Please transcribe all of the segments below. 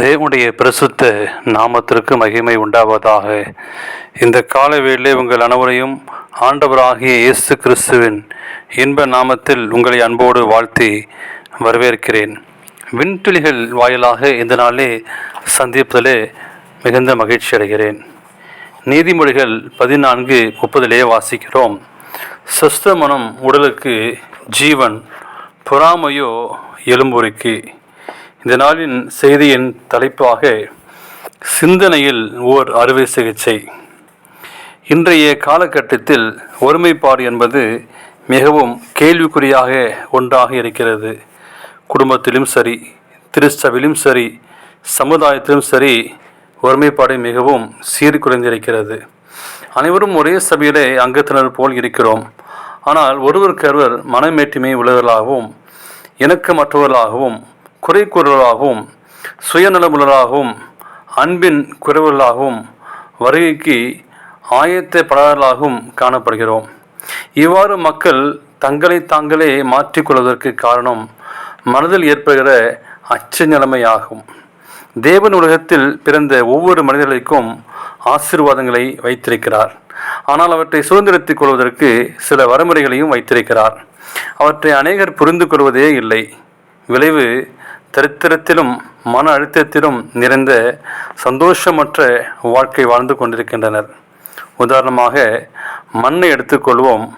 தேவனுடைய பிரசுத்த நாமத்திற்கு மகிமை உண்டாவதாக. இந்த காலவேளிலே உங்கள் அனைவரையும் ஆண்டவராகிய இயேசு கிறிஸ்துவின் இன்ப நாமத்தில் உங்களை அன்போடு வாழ்த்தி வரவேற்கிறேன். விண்துளிகள் வாயிலாக இந்த நாளே சந்திப்பதிலே மிகுந்த மகிழ்ச்சி அடைகிறேன். நீதிமொழிகள் பதினான்கு முப்பதிலே வாசிக்கிறோம். சுஸ்த மனம் உடலுக்கு ஜீவன் பொறாமையோ எலும்புரிக்கு இந்த நாளின் செய்தியின் தலைப்பாக சிந்தனையில் ஓர் அறுவை சிகிச்சை. இன்றைய காலகட்டத்தில் ஒருமைப்பாடு என்பது மிகவும் கேள்விக்குறியாக ஒன்றாக இருக்கிறது. குடும்பத்திலும் சரி திருச்சபையிலும் சரி சமுதாயத்திலும் சரி ஒருமைப்பாடு மிகவும் சீர்குலைந்திருக்கிறது. அனைவரும் ஒரே சபையிலே அங்கத்தினர் போல் இருக்கிறோம். ஆனால் ஒருவருக்கொருவர் மனமேற்றுமை உள்ளவர்களாகவும் இணக்கமற்றவர்களாகவும் குறை கூறுவர்களாகவும் அன்பின் குறைவுகளாகவும் வருகைக்கு ஆயத்தப்படாதவர்களாகவும் காணப்படுகிறோம். இவ்வாறு மக்கள் தங்களை தாங்களே மாற்றிக்கொள்வதற்கு காரணம் மனதில் ஏற்படுகிற அச்ச நிலைமையாகும். தேவன் உலகத்தில் பிறந்த ஒவ்வொரு மனிதர்களுக்கும் ஆசீர்வாதங்களை வைத்திருக்கிறார். ஆனால் அவற்றை சுதந்திரத்துக் கொள்வதற்கு சில வரைமுறைகளையும் வைத்திருக்கிறார். அவற்றை அநேகர் புரிந்து கொள்வதே இல்லை. விளைவு தரித்திரத்திலும் மன அழுத்தத்திலும் நிறைந்த சந்தோஷமற்ற வாழ்க்கை வாழ்ந்து கொண்டிருக்கின்றனர். உதாரணமாக மண்ணை எடுத்துக்கொள்வோம்.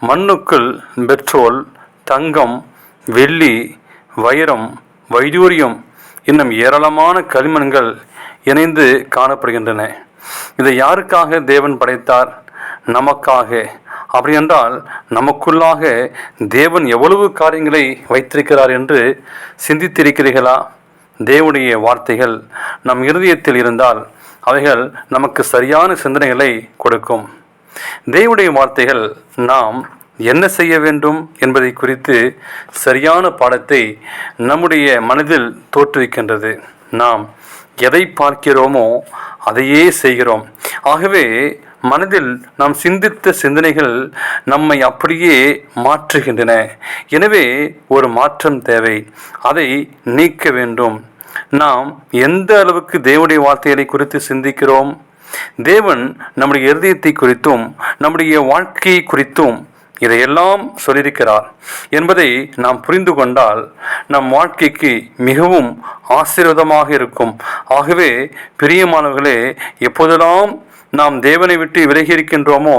மண்ணுக்குள் பெட்ரோல் தங்கம் வெள்ளி வைரம் வைடூரியம் இன்னும் ஏராளமான களிமண்கள் இணைந்து காணப்படுகின்றன. இதை யாருக்காக தேவன் படைத்தார்? நமக்காக. அப்படி என்றால் நமக்குள்ளாக தேவன் எவ்வளவு காரியங்களை வைத்திருக்கிறார் என்று சிந்தித்திருக்கிறீர்களா? தேவனுடைய வார்த்தைகள் நம் இருதயத்தில் இருந்தால் அவைகள் நமக்கு சரியான சிந்தனைகளை கொடுக்கும். தேவனுடைய வார்த்தைகள் நாம் என்ன செய்ய வேண்டும் என்பதை குறித்து சரியான பாடத்தை நம்முடைய மனதில் தோற்றுவிக்கின்றது. நாம் எதை பார்க்கிறோமோ அதையே செய்கிறோம். ஆகவே மனதில் நாம் சிந்தித்த சிந்தனைகள் நம்மை அப்படியே மாற்றுகின்றன. எனவே ஒரு மாற்றம் தேவை. அதை நீக்க வேண்டும். நாம் எந்த அளவுக்கு தேவனுடைய வார்த்தைகளை குறித்து சிந்திக்கிறோம்? தேவன் நம்முடைய இருதயத்தை குறித்தும் நம்முடைய வாழ்க்கையை குறித்தும் இதையெல்லாம் சொல்லியிருக்கிறார். என்பதை நாம் புரிந்து கொண்டால் நம் வாழ்க்கைக்கு மிகவும் ஆசீர்வாதமாக இருக்கும். ஆகவே பிரியமானவர்களே எப்போதெல்லாம் நாம் தேவனை விட்டு விலகி இருக்கின்றோமோ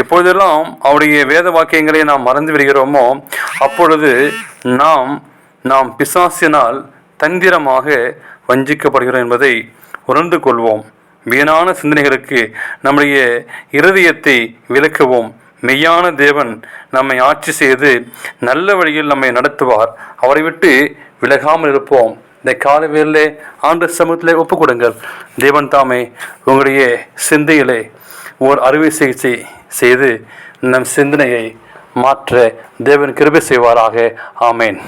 எப்பொழுதெல்லாம் அவருடைய வேத வாக்கியங்களை நாம் மறந்து விடுகிறோமோ அப்பொழுது நாம் நாம் பிசாசினால் தந்திரமாக வஞ்சிக்கப்படுகிறோம் என்பதை உணர்ந்து கொள்வோம். வீணான சிந்தனைகளுக்கு நம்முடைய இருதயத்தை விளக்குவோம் மெய்யான தேவன் நம்மை ஆட்சி செய்து நல்ல வழியில் நம்மை நடத்துவார். அவரை விட்டு விலகாமல் இருப்போம். இந்த காலவேளிலே ஆண்டு சமூகத்திலே ஒப்பு கொடுங்கள் தேவன் தாமே உங்களுடைய சிந்தையிலே ஓர் அறுவை சிகிச்சை செய்து நம் சிந்தனையை மாற்ற தேவன் கிருபை செய்வாராக. ஆமேன்.